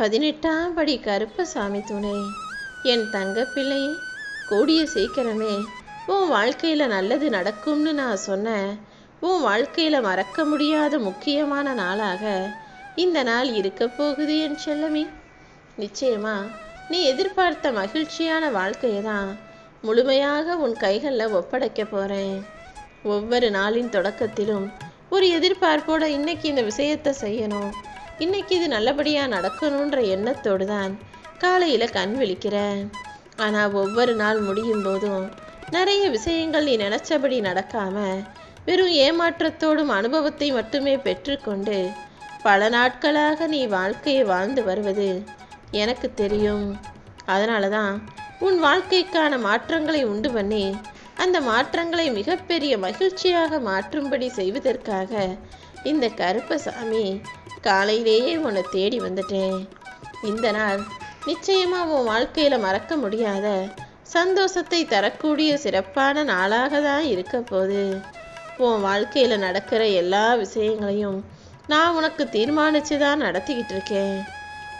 பதினெட்டாம் படி கருப்பசாமி துணை. என் தங்க கூடிய சீக்கிரமே உன் வாழ்க்கையில் நல்லது நடக்கும்னு நான் சொன்னேன் உன் வாழ்க்கையில் மறக்க முடியாத முக்கியமான நாளாக இந்த நாள் இருக்க போகுது என் செல்லமே. நிச்சயமா நீ எதிர்பார்த்த மகிழ்ச்சியான வாழ்க்கையை தான் முழுமையாக உன் கைகளில் ஒப்படைக்க போகிறேன் ஒவ்வொரு நாளின் தொடக்கத்திலும் ஒரு எதிர்பார்ப்போட இன்னைக்கு இந்த விஷயத்தை செய்யணும். இன்னைக்கு இது நல்லபடியாக நடக்கணுன்ற எண்ணத்தோடு தான் காலையில் கண் விழிக்கிறேன். ஆனால் ஒவ்வொரு நாள் முடியும் போதும் நிறைய விஷயங்கள் நீ நினச்சபடி நடக்காம வெறும் ஏமாற்றத்தோடும் அனுபவத்தை மட்டுமே பெற்றுக்கொண்டு பல நாட்களாக நீ வாழ்க்கையை வாழ்ந்து வருவது எனக்கு தெரியும். அதனால தான் உன் வாழ்க்கைக்கான மாற்றங்களை உண்டு பண்ணி அந்த மாற்றங்களை மிகப்பெரிய மகிழ்ச்சியாக மாற்றும்படி செய்வதற்காக இந்த கருப்பசாமி காலையிலேயே உன்னை தேடி வந்துட்டேன். இந்த நாள் நிச்சயமா உன் வாழ்க்கையில மறக்க முடியாத சந்தோஷத்தை தரக்கூடிய சிறப்பான நாளாக தான் இருக்க போது உன் வாழ்க்கையில நடக்கிற எல்லா விஷயங்களையும் நான் உனக்கு தீர்மானிச்சு தான் நடத்திக்கிட்டு இருக்கேன்.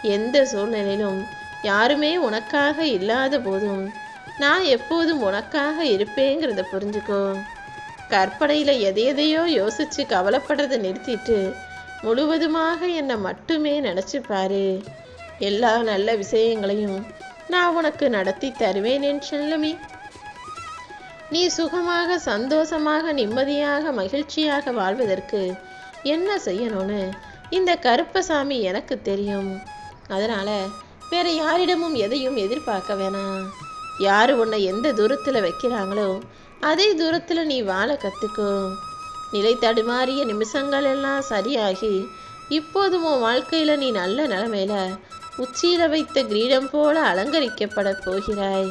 எந்த சூழ்நிலையிலும் யாருமே உனக்காக இல்லாத போதும் நான் எப்போதும் உனக்காக இருப்பேங்கிறத புரிஞ்சுக்கோ. கற்பனையில் எதை எதையோ யோசிச்சு கவலைப்படுறதை நிறுத்திட்டு முழுவதுமாக என்னை மட்டுமே நினச்சிப்பாரு. எல்லா நல்ல விஷயங்களையும் நான் உனக்கு நடத்தி தருவேன் என் செல்லமே. நீ சுகமாக சந்தோஷமாக நிம்மதியாக மகிழ்ச்சியாக வாழ்வதற்கு என்ன செய்யணும்னு இந்த கருப்பசாமி எனக்கு தெரியும். அதனால வேற யாரிடமும் எதையும் எதிர்பார்க்க வேணாம். யார் உன்னை எந்த தூரத்தில் வைக்கிறாங்களோ அதே தூரத்தில் நீ வாழ கற்றுக்கோ நிலை தடுமாறிய நிமிஷங்கள் எல்லாம் சரியாகி இப்போது உன் வாழ்க்கையில் நீ நல்ல நிலமையில உச்சியில் வைத்த கிரீடம் போல அலங்கரிக்கப்பட போகிறாய்.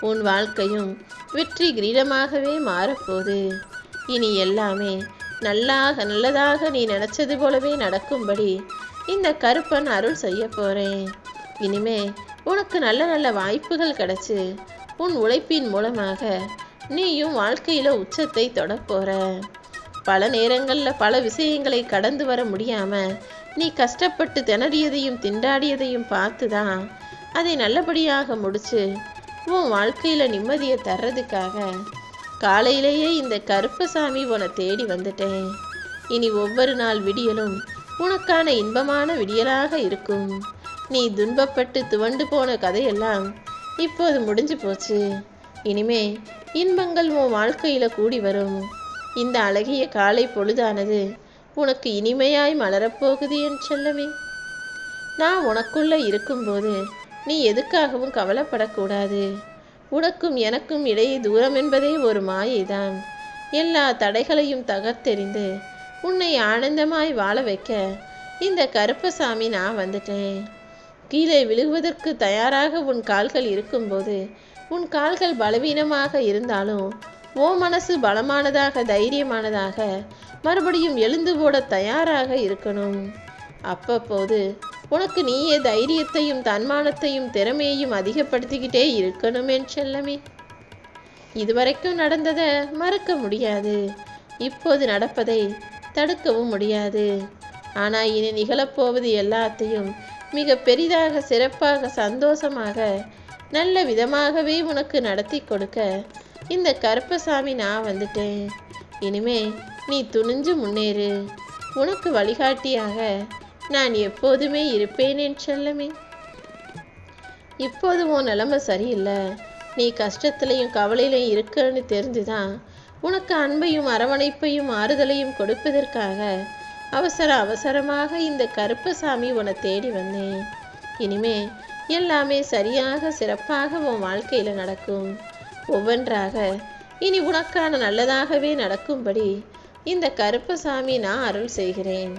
உன் வாழ்க்கையும் வெற்றி கிரீடமாகவே மாறப்போகுது. இனி எல்லாமே நல்லாக நல்லதாக நீ நினச்சது போலவே நடக்கும்படி இந்த கருப்பன் அருள் செய்ய போகிறேன் இனிமே உனக்கு நல்ல நல்ல வாய்ப்புகள் கிடைச்சு உன் உழைப்பின் மூலமாக நீயும் வாழ்க்கையில் உச்சத்தை தொடப்போற பல நேரங்களில் பல விஷயங்களை கடந்து வர முடியாமல் நீ கஷ்டப்பட்டு திணறியதையும் திண்டாடியதையும் பார்த்து தான் அதை நல்லபடியாக முடிச்சு உன் வாழ்க்கையில் நிம்மதியை தர்றதுக்காக காலையிலேயே இந்த கருப்பசாமி உன்னை தேடி வந்துட்டேன். இனி ஒவ்வொரு நாள் விடியலும் உனக்கான இன்பமான விடியலாக இருக்கும். நீ துன்பப்பட்டு துவண்டு போன கதையெல்லாம் இப்போது முடிஞ்சு போச்சு. இனிமே இன்பங்கள் உன் வாழ்க்கையில் கூடி வரும். இந்த அழகிய காலை பொழுதானது. உனக்கு இனிமையாய் மலரப்போகுது என் செல்லமே. நான் உனக்குள்ள இருக்கும்போது நீ எதுக்காகவும் கவலைப்படக்கூடாது. உனக்கும் எனக்கும் இடையே தூரம் என்பதே ஒரு மாயைதான். எல்லா தடைகளையும் தகர்த்தெறிந்து உன்னை ஆனந்தமாய் வாழ வைக்க இந்த கருப்பசாமி நான் வந்துட்டேன். கீழே விழுவதற்கு தயாராக உன் கால்கள் இருக்கும்போது உன் கால்கள் பலவீனமாக இருந்தாலும் ஓ மனசு பலமானதாக தைரியமானதாக மறுபடியும் எழுந்து போட தயாராக இருக்கணும். அப்பப்போது உனக்கு நீயே தைரியத்தையும் தன்மானத்தையும் திறமையையும் அதிகப்படுத்திக்கிட்டே இருக்கணுமே செல்லமே. இதுவரைக்கும் நடந்ததை மறக்க முடியாது. இப்போது நடப்பதை தடுக்கவும் முடியாது. ஆனால் இனி நிகழப்போவது எல்லாத்தையும் மிக பெரிதாக சிறப்பாக சந்தோஷமாக நல்ல விதமாகவே உனக்கு நடத்தி கொடுக்க. இந்த கருப்பசாமி நான் வந்துட்டேன். இனிமே நீ துணிஞ்சு முன்னேறு. உனக்கு வழிகாட்டியாக நான் எப்போதுமே இருப்பேன் என் செல்லமே. இப்போது உன் நிலைமை சரியில்லை. நீ கஷ்டத்துலையும் கவலையிலையும் இருக்கன்னு தெரிஞ்சுதான் உனக்கு அன்பையும் அரவணைப்பையும் ஆறுதலையும் கொடுப்பதற்காக அவசர அவசரமாக இந்த கருப்பசாமி உன்னை தேடி வந்தேன். இனிமே எல்லாமே சரியாக சிறப்பாக உன் வாழ்க்கையில் நடக்கும். ஒவ்வொன்றாக இனி உனக்கான நல்லதாகவே நடக்கும்படி இந்த கருப்பசாமி நான் அருள் செய்கிறேன்.